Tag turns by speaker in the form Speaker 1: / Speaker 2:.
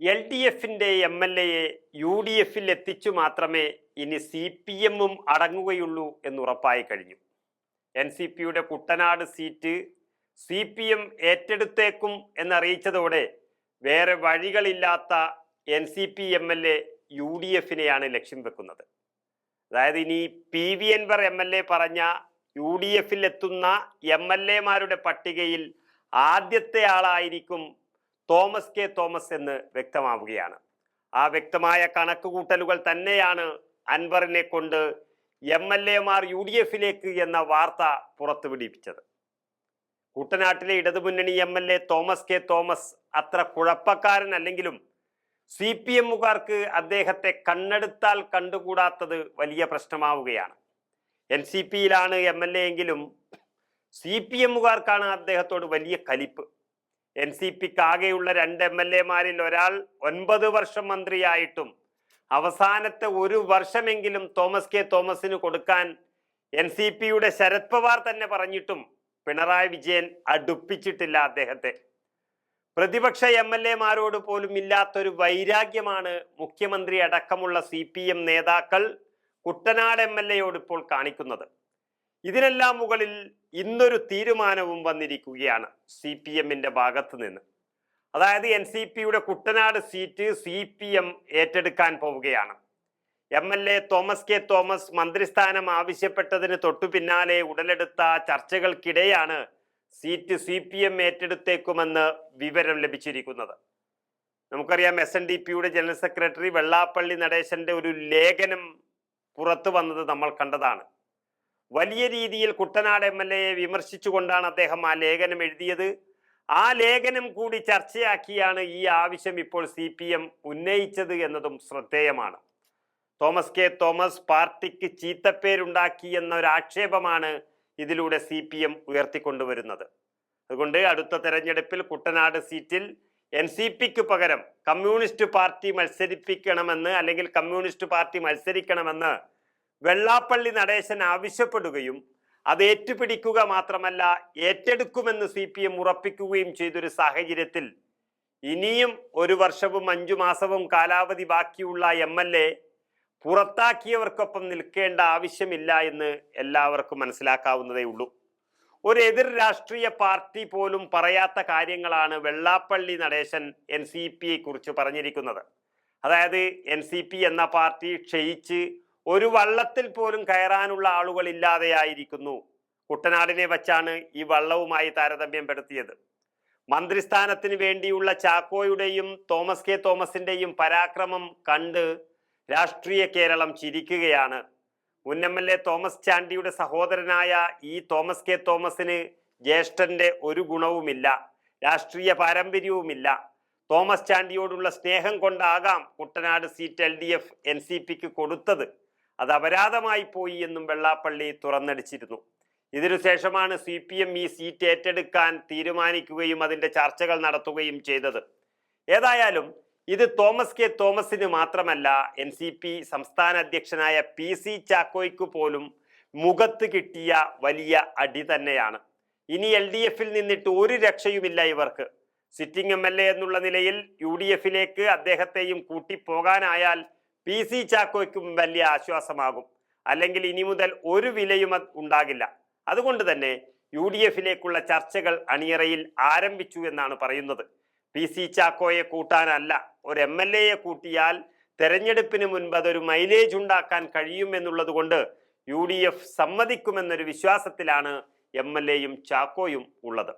Speaker 1: L D എഫിന്റെ M L എയെ U D എഫിൽ എത്തിച്ചു മാത്രമേ ഇനി സി പി എമ്മും അടങ്ങുകയുള്ളൂ എന്ന് ഉറപ്പായി കഴിഞ്ഞു. എൻ സി പിയുടെ Kuttanad seat C P M ഏറ്റെടുത്തേക്കും എന്നറിയിച്ചതോടെ വേറെ വഴികളില്ലാത്ത N C P M L A U D എഫിനെയാണ് ലക്ഷ്യം വെക്കുന്നത്. അതായത് ഇനി P V Anvar M L A പറഞ്ഞ യു ഡി എഫിൽ എത്തുന്ന എം എൽ എമാരുടെ പട്ടികയിൽ ആദ്യത്തെ ആളായിരിക്കും തോമസ് കെ തോമസ് എന്ന് വ്യക്തമാവുകയാണ്. ആ വ്യക്തമായ കണക്കുകൂട്ടലുകൾ തന്നെയാണ് അൻവറിനെ കൊണ്ട് എം എൽ എമാർ യു ഡി എഫിലേക്ക് എന്ന വാർത്ത പുറത്തുവിടിപ്പിച്ചത്. കുട്ടനാട്ടിലെ ഇടതുമുന്നണി M L A Thomas K Thomas അത്ര കുഴപ്പക്കാരൻ അല്ലെങ്കിലും സി പി എമ്മുകാർക്ക് അദ്ദേഹത്തെ കണ്ണെടുത്താൽ കണ്ടുകൂടാത്തത് വലിയ പ്രശ്നമാവുകയാണ്. എൻ സി പിയിലാണ് എം എൽ എ എങ്കിലും സി പി എമ്മുകാർക്കാണ് അദ്ദേഹത്തോട് വലിയ കലിപ്പ്. എൻ സി പിക്ക് ആകെയുള്ള രണ്ട് എം എൽ എമാരിൽ ഒരാൾ ഒൻപത് വർഷം മന്ത്രിയായിട്ടും അവസാനത്തെ ഒരു വർഷമെങ്കിലും തോമസ് കെ തോമസിന് കൊടുക്കാൻ എൻ സി പിയുടെ ശരത് പവാർ തന്നെ പറഞ്ഞിട്ടും പിണറായി വിജയൻ അടുപ്പിച്ചിട്ടില്ല അദ്ദേഹത്തെ. പ്രതിപക്ഷ എം എൽ എമാരോട് പോലും ഇല്ലാത്തൊരു വൈരാഗ്യമാണ് മുഖ്യമന്ത്രി അടക്കമുള്ള സി പി എം നേതാക്കൾ കുട്ടനാട് എം എൽ എയോട് ഇപ്പോൾ കാണിക്കുന്നത്. ഇതിനെല്ലാം മുകളിൽ ഇന്നൊരു തീരുമാനവും വന്നിരിക്കുകയാണ് സി പി എമ്മിന്റെ ഭാഗത്ത് നിന്ന് അതായത് എൻ സി പിയുടെ Kuttanad seat C P M ഏറ്റെടുക്കാൻ പോവുകയാണ്. M L A Thomas K Thomas മന്ത്രിസ്ഥാനം ആവശ്യപ്പെട്ടതിന് തൊട്ടു പിന്നാലെ ഉടലെടുത്ത ചർച്ചകൾക്കിടെയാണ് സീറ്റ് സി പി എം ഏറ്റെടുത്തേക്കുമെന്ന് വിവരം ലഭിച്ചിരിക്കുന്നത്. നമുക്കറിയാം എസ് എൻ ഡി പിയുടെ ജനറൽ സെക്രട്ടറി വെള്ളാപ്പള്ളി നടേശന്റെ ഒരു ലേഖനം പുറത്തു വന്നത് നമ്മൾ കണ്ടതാണ്. വലിയ രീതിയിൽ കുട്ടനാട് എം എൽ എയെ വിമർശിച്ചുകൊണ്ടാണ് അദ്ദേഹം ആ ലേഖനം എഴുതിയത്. ആ ലേഖനം കൂടി ചർച്ചയാക്കിയാണ് ഈ ആവശ്യം ഇപ്പോൾ സി പി എം ഉന്നയിച്ചത് എന്നതും ശ്രദ്ധേയമാണ്. തോമസ് കെ തോമസ് പാർട്ടിക്ക് ചീത്തപ്പേരുണ്ടാക്കി എന്നൊരാക്ഷേപമാണ് ഇതിലൂടെ സി പി എം ഉയർത്തിക്കൊണ്ടുവരുന്നത്. അതുകൊണ്ട് അടുത്ത തെരഞ്ഞെടുപ്പിൽ കുട്ടനാട് സീറ്റിൽ എൻ സി പിക്ക് പകരം കമ്മ്യൂണിസ്റ്റ് പാർട്ടി മത്സരിപ്പിക്കണമെന്ന് അല്ലെങ്കിൽ കമ്മ്യൂണിസ്റ്റ് പാർട്ടി മത്സരിക്കണമെന്ന് വെള്ളാപ്പള്ളി നടേശൻ ആവശ്യപ്പെടുകയും അത് ഏറ്റുപിടിക്കുക മാത്രമല്ല ഏറ്റെടുക്കുമെന്ന് സി പി എം ഉറപ്പിക്കുകയും ചെയ്തൊരു സാഹചര്യത്തിൽ ഇനിയും ഒരു വർഷവും അഞ്ചു മാസവും കാലാവധി ബാക്കിയുള്ള എം എൽ എ പുറത്താക്കിയവർക്കൊപ്പം നിൽക്കേണ്ട ആവശ്യമില്ല എന്ന് എല്ലാവർക്കും മനസ്സിലാക്കാവുന്നതേ ഉള്ളൂ. ഒരു എതിർ രാഷ്ട്രീയ പാർട്ടി പോലും പറയാത്ത കാര്യങ്ങളാണ് വെള്ളാപ്പള്ളി നടേശൻ എൻ സി പിയെ കുറിച്ച് പറഞ്ഞിരിക്കുന്നത്. അതായത് എൻ സി പി എന്ന പാർട്ടി ക്ഷയിച്ച് ഒരു വള്ളത്തിൽ പോലും കയറാനുള്ള ആളുകൾ ഇല്ലാതെയായിരിക്കുന്നു കുട്ടനാടിനെ വച്ചാണ് ഈ വള്ളവുമായി താരതമ്യം പെടുത്തിയത് മന്ത്രിസ്ഥാനത്തിന് വേണ്ടിയുള്ള ചാക്കോയുടെയും തോമസ് കെ തോമസിന്റെയും പരാക്രമം കണ്ട് രാഷ്ട്രീയ കേരളം ചിരിക്കുകയാണ്. മുൻ എം എൽ എ തോമസ് ചാണ്ടിയുടെ സഹോദരനായ ഈ തോമസ് കെ തോമസിന് ജ്യേഷ്ഠന്റെ ഒരു ഗുണവുമില്ല രാഷ്ട്രീയ പാരമ്പര്യവുമില്ല. തോമസ് ചാണ്ടിയോടുള്ള സ്നേഹം കൊണ്ടാകാം Kuttanad seat L D F N C പിക്ക് കൊടുത്തത്. അത് അപരാധമായി പോയി എന്നും വെള്ളാപ്പള്ളി തുറന്നടിച്ചിരുന്നു. ഇതിനുശേഷമാണ് സി പി എം ഈ സീറ്റ് ഏറ്റെടുക്കാൻ തീരുമാനിക്കുകയും അതിന്റെ ചർച്ചകൾ നടത്തുകയും ചെയ്തത്. ഏതായാലും ഇത് തോമസ് കെ തോമസിന് മാത്രമല്ല എൻ സി പി സംസ്ഥാന അധ്യക്ഷനായ പി സി ചാക്കോയ്ക്ക് പോലും മുഖത്ത് കിട്ടിയ വലിയ അടി തന്നെയാണ്. ഇനി എൽ ഡി എഫിൽ നിന്നിട്ട് ഒരു രക്ഷയുമില്ല ഇവർക്ക്. സിറ്റിംഗ് എം എൽ എ എന്നുള്ള നിലയിൽ യു ഡി എഫിലേക്ക് അദ്ദേഹത്തെയും കൂട്ടിപ്പോകാനായാൽ പി സി ചാക്കോയ്ക്കും വലിയ ആശ്വാസമാകും. അല്ലെങ്കിൽ ഇനി മുതൽ ഒരു വിലയും ഉണ്ടാകില്ല. അതുകൊണ്ട് തന്നെ യു ഡി എഫിലേക്കുള്ള ചർച്ചകൾ അണിയറയിൽ ആരംഭിച്ചു എന്നാണ് പറയുന്നത്. പി സി ചാക്കോയെ കൂട്ടാനല്ല ഒരു എം എൽ എയെ കൂട്ടിയാൽ തെരഞ്ഞെടുപ്പിന് മുൻപ് അതൊരു മൈലേജ് ഉണ്ടാക്കാൻ കഴിയുമെന്നുള്ളത് കൊണ്ട് യു ഡി എഫ് സമ്മതിക്കുമെന്നൊരു വിശ്വാസത്തിലാണ് എം എൽ എയും ചാക്കോയും ഉള്ളത്.